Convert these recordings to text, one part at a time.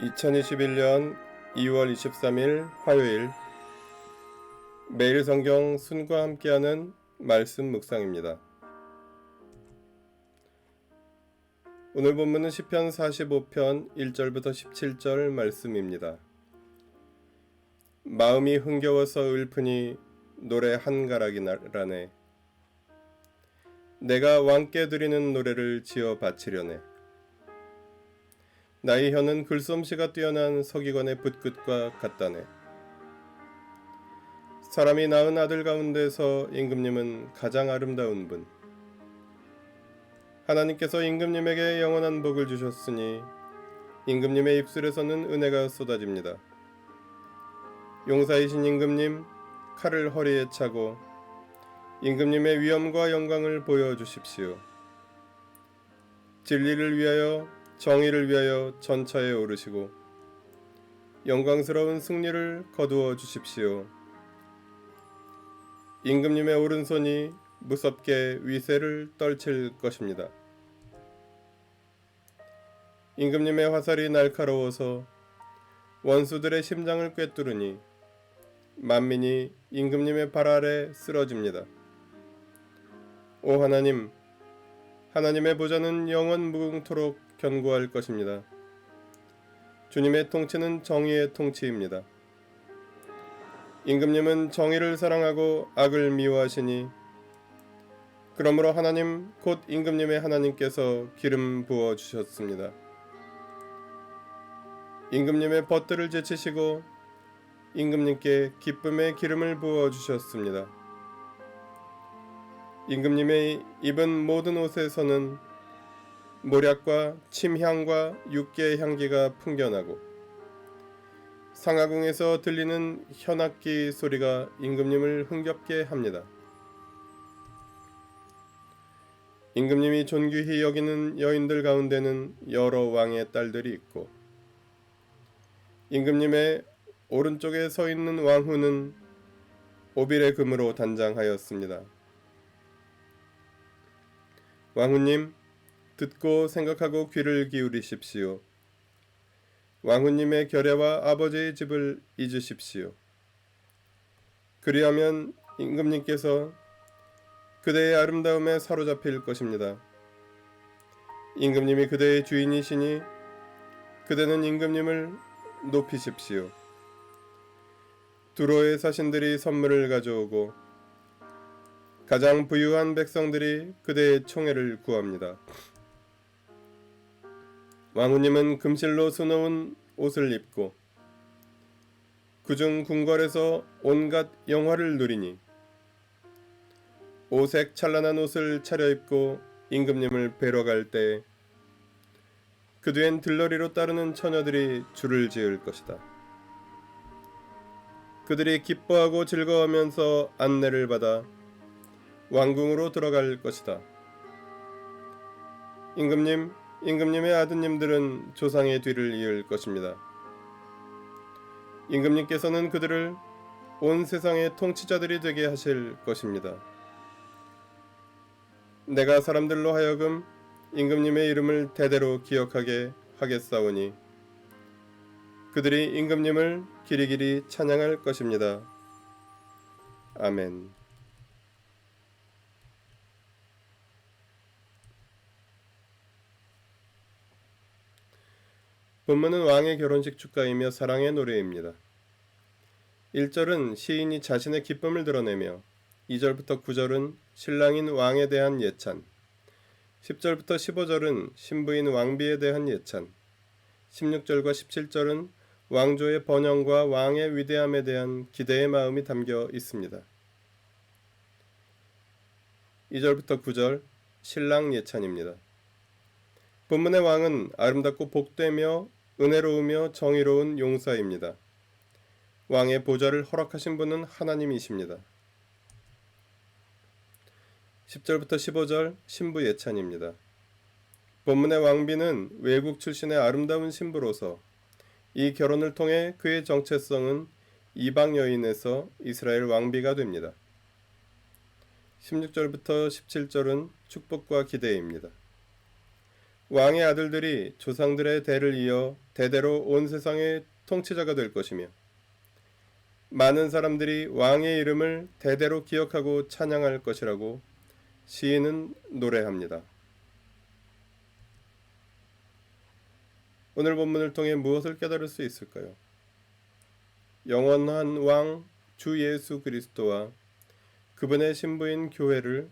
2021년 2월 23일 화요일 매일 성경 순과 함께하는 말씀 묵상입니다. 오늘 본문은 시편 45편 1절부터 17절 말씀입니다. 마음이 흥겨워서 읊으니 노래 한 가락이 나라네. 내가 왕께 드리는 노래를 지어 바치려네. 나의 혀는 글솜씨가 뛰어난 서기관의 붓끝과 같다네. 사람이 낳은 아들 가운데서 임금님은 가장 아름다운 분. 하나님께서 임금님에게 영원한 복을 주셨으니 임금님의 입술에서는 은혜가 쏟아집니다. 용사이신 임금님, 칼을 허리에 차고 임금님의 위엄과 영광을 보여주십시오. 진리를 위하여 정의를 위하여 전차에 오르시고 영광스러운 승리를 거두어 주십시오. 임금님의 오른손이 무섭게 위세를 떨칠 것입니다. 임금님의 화살이 날카로워서 원수들의 심장을 꿰뚫으니 만민이 임금님의 발 아래 쓰러집니다. 오 하나님, 하나님의 보좌는 영원 무궁토록 견고할 것입니다. 주님의 통치는 정의의 통치입니다. 임금님은 정의를 사랑하고 악을 미워하시니 그러므로 하나님 곧 임금님의 하나님께서 기름 부어 주셨습니다. 임금님의 벗들을 제치시고 임금님께 기쁨의 기름을 부어 주셨습니다. 임금님의 입은 모든 옷에서는 모략과 침향과 육개의 향기가 풍겨나고 상하궁에서 들리는 현악기 소리가 임금님을 흥겹게 합니다. 임금님이 존귀히 여기는 여인들 가운데는 여러 왕의 딸들이 있고 임금님의 오른쪽에 서 있는 왕후는 오빌의 금으로 단장하였습니다. 왕후님, 듣고 생각하고 귀를 기울이십시오. 왕후님의 결례와 아버지의 집을 잊으십시오. 그리하면 임금님께서 그대의 아름다움에 사로잡힐 것입니다. 임금님이 그대의 주인이시니 그대는 임금님을 높이십시오. 두로의 사신들이 선물을 가져오고 가장 부유한 백성들이 그대의 총애를 구합니다. 왕후님은 금실로 수놓은 옷을 입고 그중 궁궐에서 온갖 영화를 누리니 오색 찬란한 옷을 차려입고 임금님을 뵈러 갈 때 그 뒤엔 들러리로 따르는 처녀들이 줄을 지을 것이다. 그들이 기뻐하고 즐거워하면서 안내를 받아 왕궁으로 들어갈 것이다. 임금님, 임금님의 아드님들은 조상의 뒤를 이을 것입니다. 임금님께서는 그들을 온 세상의 통치자들이 되게 하실 것입니다. 내가 사람들로 하여금 임금님의 이름을 대대로 기억하게 하겠사오니 그들이 임금님을 길이길이 찬양할 것입니다. 아멘. 본문은 왕의 결혼식 축가이며 사랑의 노래입니다. 1절은 시인이 자신의 기쁨을 드러내며 2절부터 9절은 신랑인 왕에 대한 예찬, 10절부터 15절은 신부인 왕비에 대한 예찬, 16절과 17절은 왕조의 번영과 왕의 위대함에 대한 기대의 마음이 담겨 있습니다. 2절부터 9절 신랑 예찬입니다. 본문의 왕은 아름답고 복되며 은혜로우며 정의로운 용사입니다. 왕의 보좌를 허락하신 분은 하나님이십니다. 10절부터 15절 신부 예찬입니다. 본문의 왕비는 외국 출신의 아름다운 신부로서 이 결혼을 통해 그의 정체성은 이방 여인에서 이스라엘 왕비가 됩니다. 16절부터 17절은 축복과 기대입니다. 왕의 아들들이 조상들의 대를 이어 대대로 온 세상의 통치자가 될 것이며 많은 사람들이 왕의 이름을 대대로 기억하고 찬양할 것이라고 시인은 노래합니다. 오늘 본문을 통해 무엇을 깨달을 수 있을까요? 영원한 왕 주 예수 그리스도와 그분의 신부인 교회를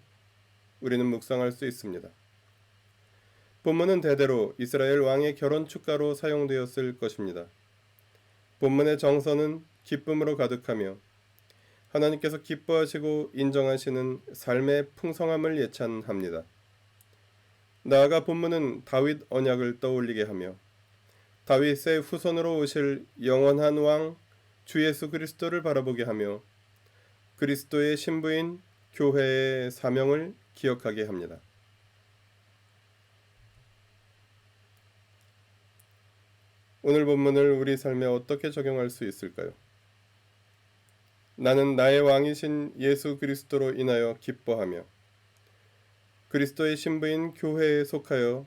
우리는 묵상할 수 있습니다. 본문은 대대로 이스라엘 왕의 결혼 축가로 사용되었을 것입니다. 본문의 정서는 기쁨으로 가득하며 하나님께서 기뻐하시고 인정하시는 삶의 풍성함을 예찬합니다. 나아가 본문은 다윗 언약을 떠올리게 하며 다윗의 후손으로 오실 영원한 왕 주 예수 그리스도를 바라보게 하며 그리스도의 신부인 교회의 사명을 기억하게 합니다. 오늘 본문을 우리 삶에 어떻게 적용할 수 있을까요? 나는 나의 왕이신 예수 그리스도로 인하여 기뻐하며 그리스도의 신부인 교회에 속하여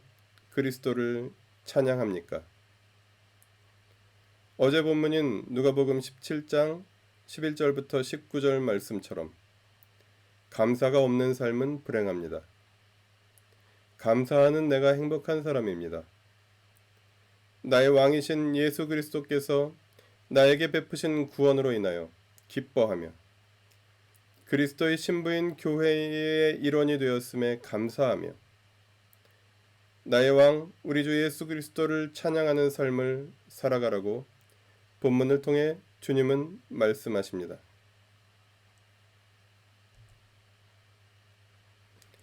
그리스도를 찬양합니까? 어제 본문인 누가복음 17장 11절부터 19절 말씀처럼 감사가 없는 삶은 불행합니다. 감사하는 내가 행복한 사람입니다. 나의 왕이신 예수 그리스도께서 나에게 베푸신 구원으로 인하여 기뻐하며 그리스도의 신부인 교회의 일원이 되었음에 감사하며 나의 왕 우리 주 예수 그리스도를 찬양하는 삶을 살아가라고 본문을 통해 주님은 말씀하십니다.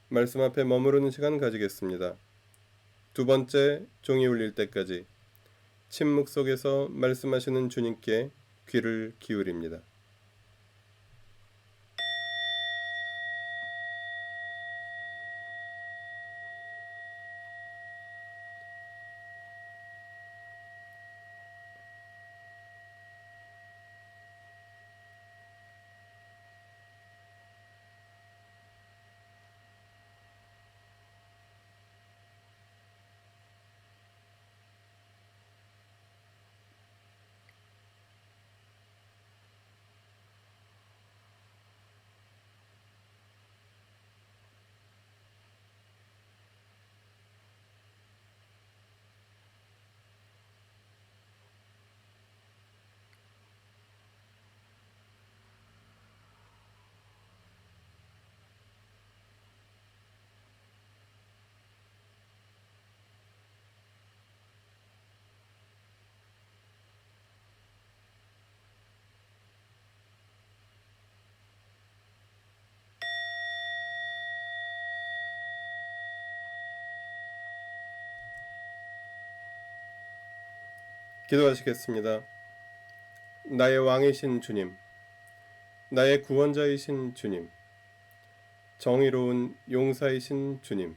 말씀 앞에 머무르는 시간 가지겠습니다. 두 번째 종이 울릴 때까지 침묵 속에서 말씀하시는 주님께 귀를 기울입니다. 기도하시겠습니다. 나의 왕이신 주님, 나의 구원자이신 주님, 정의로운 용사이신 주님,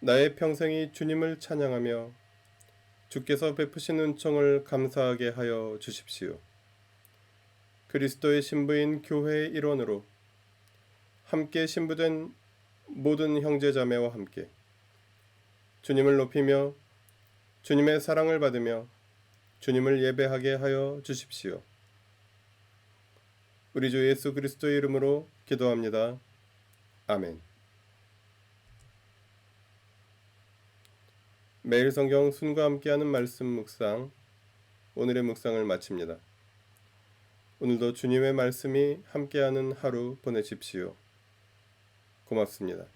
나의 평생이 주님을 찬양하며 주께서 베푸신 은총을 감사하게 하여 주십시오. 그리스도의 신부인 교회의 일원으로 함께 신부된 모든 형제자매와 함께 주님을 높이며 주님의 사랑을 받으며 주님을 예배하게 하여 주십시오. 우리 주 예수 그리스도의 이름으로 기도합니다. 아멘. 매일 성경 순과 함께하는 말씀 묵상 오늘의 묵상을 마칩니다. 오늘도 주님의 말씀이 함께하는 하루 보내십시오. 고맙습니다.